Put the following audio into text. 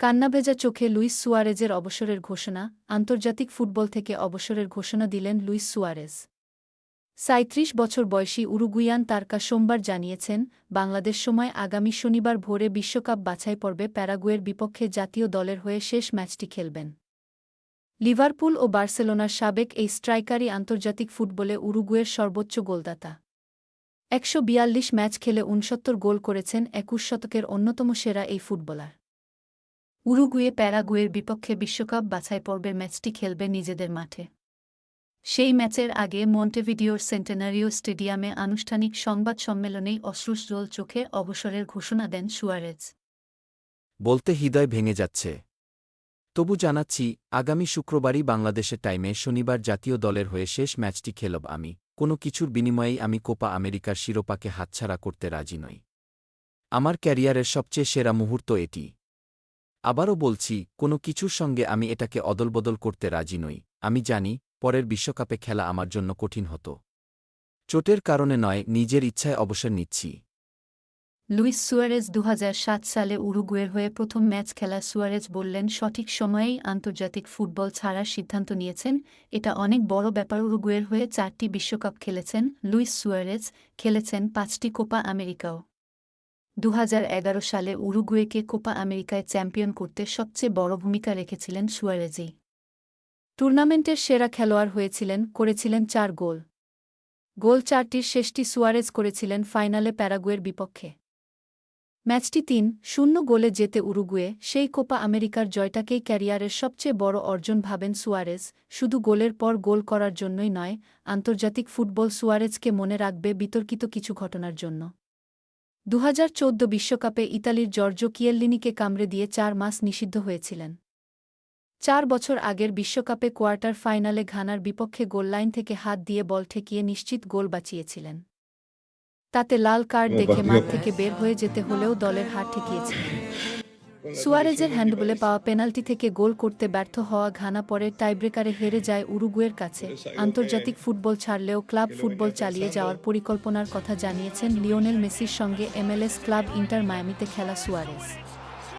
কান্নাভেজা চোখে লুইস সুয়ারেজের অবসরের ঘোষণা, আন্তর্জাতিক ফুটবল থেকে অবসরের ঘোষণা দিলেন লুইস সুয়ারেজ। সাঁত্রিশ বছর বয়সী উরুগুয়ান তারকা সোমবার জানিয়েছেন, বাংলাদেশ সময় আগামী শনিবার ভোরে বিশ্বকাপ বাছাই পর্বে প্যারাগুয়ের বিপক্ষে জাতীয় দলের হয়ে শেষ ম্যাচটি খেলবেন। লিভারপুল ও বার্সেলোনার সাবেক এই স্ট্রাইকারই আন্তর্জাতিক ফুটবলে উরুগুয়ের সর্বোচ্চ গোলদাতা। একশো বিয়াল্লিশ ম্যাচ খেলে উনসত্তর গোল করেছেন, একুশ শতকের অন্যতম সেরা এই ফুটবলার। উরুগুয়ে প্যারাগুয়ের বিপক্ষে বিশ্বকাপ বাছাই পর্বের ম্যাচটি খেলবে নিজেদের মাঠে। সেই ম্যাচের আগে মন্টেভিডিওর সেন্টেনারিও স্টেডিয়ামে আনুষ্ঠানিক সংবাদ সম্মেলনেই অশ্রুসজল চোখে অবসরের ঘোষণা দেন সুয়ারেজ। বলতে হৃদয় ভেঙে যাচ্ছে। তবু জানাচ্ছি, আগামী শুক্রবারই বাংলাদেশের টাইমে শনিবার জাতীয় দলের হয়ে শেষ ম্যাচটি খেলব আমি। কোনো কিছুর বিনিময়েই আমি কোপা আমেরিকার শিরোপাকে হাতছাড়া করতে রাজি নই। আমার ক্যারিয়ারের সবচেয়ে সেরা মুহূর্ত এটি। আবারও বলছি, কোনো কিছুর সঙ্গে আমি এটাকে অদলবদল করতে রাজি নই। আমি জানি, পরের বিশ্বকাপে খেলা আমার জন্য কঠিন হতো। চোটের কারণে নয়, নিজের ইচ্ছায় অবসর নিচ্ছি। লুইস সুয়ারেজ দু হাজার সাত সালে উরুগুয়ের হয়ে প্রথম ম্যাচ খেলা সুয়ারেজ বললেন, সঠিক সময়েই আন্তর্জাতিক ফুটবল ছাড়ার সিদ্ধান্ত নিয়েছেন। এটা অনেক বড় ব্যাপার, উরুগুয়ের হয়ে চারটি বিশ্বকাপ খেলেছেন। লুইস সুয়ারেজ খেলেছেন পাঁচটি কোপা আমেরিকাও। দু হাজার এগারো সালে উরুগুয়েকে কোপা আমেরিকায় চ্যাম্পিয়ন করতে সবচেয়ে বড় ভূমিকা রেখেছিলেন সুয়ারেজই। টুর্নামেন্টের সেরা খেলোয়াড় হয়েছিলেন, করেছিলেন চার গোল। গোল চারটির শেষটি সুয়ারেজ করেছিলেন ফাইনালে প্যারাগুয়ের বিপক্ষে। ম্যাচটি তিন শূন্য গোলে যেতে উরুগুয়ে সেই কোপা আমেরিকার জয়টাকেই ক্যারিয়ারের সবচেয়ে বড় অর্জন ভাবেন সুয়ারেজ, শুধু গোলের পর গোল করার জন্যই নয়, আন্তর্জাতিক ফুটবল সুয়ারেজকে মনে রাখবে বিতর্কিত কিছু ঘটনার জন্য। দু বিশ্বকাপে ইতালির জর্জো কিয়েল্লিনিকে কামড়ে দিয়ে চার মাস নিষিদ্ধ হয়েছিলেন। চার বছর আগের বিশ্বকাপে কোয়ার্টার ফাইনালে ঘানার বিপক্ষে গোললাইন থেকে হাত দিয়ে বল ঠেকিয়ে নিশ্চিত গোল বাঁচিয়েছিলেন। তাতে লাল কার্ড দেখে মাঠ থেকে বের হয়ে যেতে হলেও দলের হাত ঠেকিয়েছিলেন। সুয়ারেজের হ্যান্ডবলে পাওয়া পেনাল্টি থেকে গোল করতে ব্যর্থ হওয়া ঘানা পরে টাইব্রেকারে হেরে যায় উরুগুয়ের কাছে। আন্তর্জাতিক ফুটবল ছাড়লেও ক্লাব ফুটবল চালিয়ে যাওয়ার পরিকল্পনার কথা জানিয়েছেন লিওনেল মেসির সঙ্গে এমএলএস ক্লাব ইন্টার মায়ামিতে খেলা সুয়ারেজ।